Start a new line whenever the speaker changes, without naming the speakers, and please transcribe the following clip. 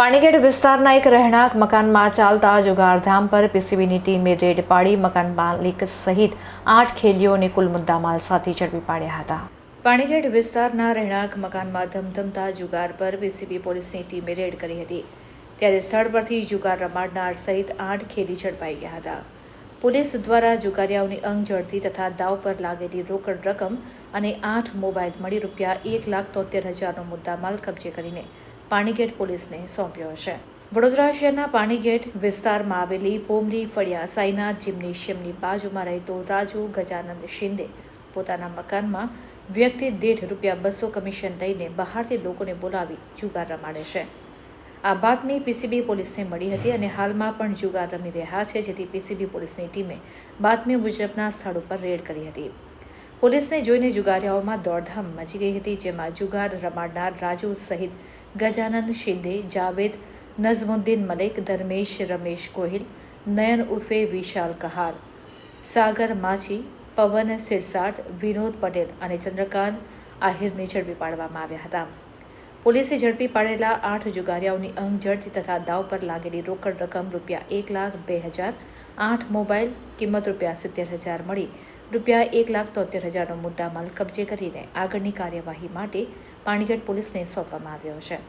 પાણીગેટ વિસ્તારના એક રહેણાંક મકાનમાં ચાલતા જુગારધામ પર પીસીબીની ટીમે રેડ પાડી મકાન માલિક સહિત આઠ ખેલીઓને કુલ મુદ્દામાલ સાથે ઝડપી પાડ્યા હતા. પાણીગેટ વિસ્તારના રહેણાંક મકાનમાં ધમધમતા જુગાર પર પીસીબી પોલીસની ટીમે રેડ કરી હતી. ત્યારે સ્થળ પરથી જુગાર રમાડનાર સહિત આઠ ખેલી ઝડપાઈ ગયા હતા. પોલીસ દ્વારા જુગારિયાઓની અંગ ઝડતી તથા દાવ પર લાગેલી રોકડ રકમ અને આઠ મોબાઈલ મળી રૂપિયા એક લાખ તોતેર હજારનો મુદ્દામાલ કબજે કરીને પાણીગેટ પોલીસને સોંપ્યો છે. વડોદરા શહેરના પાણીગેટ વિસ્તારમાં આવેલી પોમરી ફળિયા સાઈનાથ જિમ્નેશિયમની બાજુમાં રહેતો રાજુ ગજાનંદ શિંદે પોતાના મકાનમાં વ્યક્તિ દીઠ રૂપિયા બસો કમિશન લઈને બહારથી લોકોને બોલાવી જુગાર રમાડે છે. આ બાતમી પીસીબી પોલીસને મળી હતી અને હાલમાં પણ જુગાર રમી રહ્યા છે, જેથી પીસીબી પોલીસની ટીમે બાતમી મુજબના સ્થળ ઉપર રેડ કરી હતી. પોલીસને જોઈને જુગારિયાઓમાં દોડધામ મચી ગઈ હતી, જેમાં જુગાર રમાડનાર રાજુ સહિત ગજાનંદ શિંદે, જાવેદ નઝમુદ્દીન મલિક, ધર્મેશ રમેશ ગોહિલ, નયન ઉર્ફે વિશાલ કહાર, સાગર માછી, પવન સિરસાટ, વિનોદ પટેલ અને ચંદ્રકાંત આહિરને ઝડપી પાડવામાં આવ્યા હતા. પોલીસે ઝડપી પાડેલા આઠ જુગારિયાઓની અંગ ઝડતી તથા દાવ પર લાગેલી રોકડ રકમ રૂપિયા એક લાખ બે હજાર, આઠ મોબાઈલ, કિંમત રૂપિયા સિત્તેર હજાર મળી રૂપિયા એક લાખ તોતેર હજારનો મુદ્દામાલ કબજે કરીને આગળની કાર્યવાહી માટે પાણીગઢ પોલીસને સોંપવામાં આવ્યો છે.